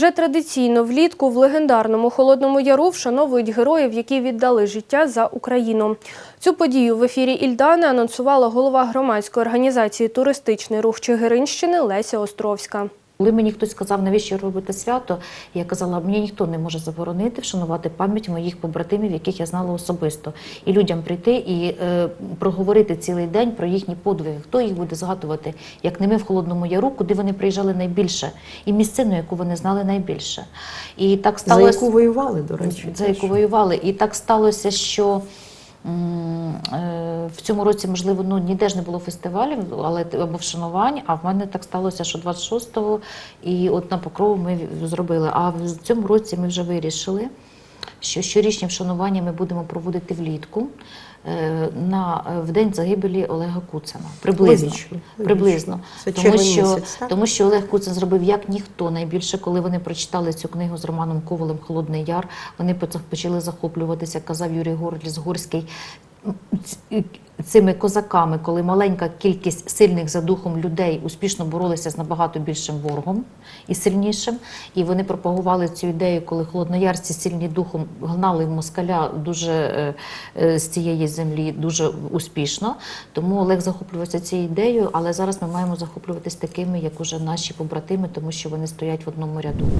Вже традиційно влітку в легендарному Холодному Яру вшановують героїв, які віддали життя за Україну. Цю подію в ефірі Ільдани анонсувала голова громадської організації Туристичний рух Чигиринщини Леся Островська. Коли мені хтось сказав, навіщо робити свято, я казала, мені ніхто не може заборонити вшанувати пам'ять моїх побратимів, яких я знала особисто, і людям прийти і е, проговорити цілий день про їхні подвиги. Хто їх буде згадувати, як не ми в Холодному Яру, куди вони приїжджали найбільше, і місцину, яку вони знали найбільше. І так За яку воювали, до речі. за яку воювали. І так сталося, що е, в цьому році, можливо, ну ніде ж не було фестивалів, але або вшанувань. А в мене так сталося, що 26-го, і от на покрову ми зробили. А в цьому році ми вже вирішили, що щорічні вшанування ми будемо проводити влітку. е, На е, в день загибелі Олега Куцина приблизно Логічно, логічно. приблизно Це тому що місяць, тому що Олег Куцин зробив як ніхто найбільше, коли вони прочитали цю книгу з Романом Ковалем Холодний Яр. Вони почали захоплюватися, казав Юрій Горліс Горський. Цими козаками, коли маленька кількість сильних за духом людей успішно боролися з набагато більшим ворогом і сильнішим, і вони пропагували цю ідею, коли холодноярці сильні духом гнали москаля дуже е, е, з цієї землі дуже успішно. Тому Олег захоплювався цією ідеєю, але зараз ми маємо захоплюватись такими, як уже наші побратими, тому що вони стоять в одному ряду.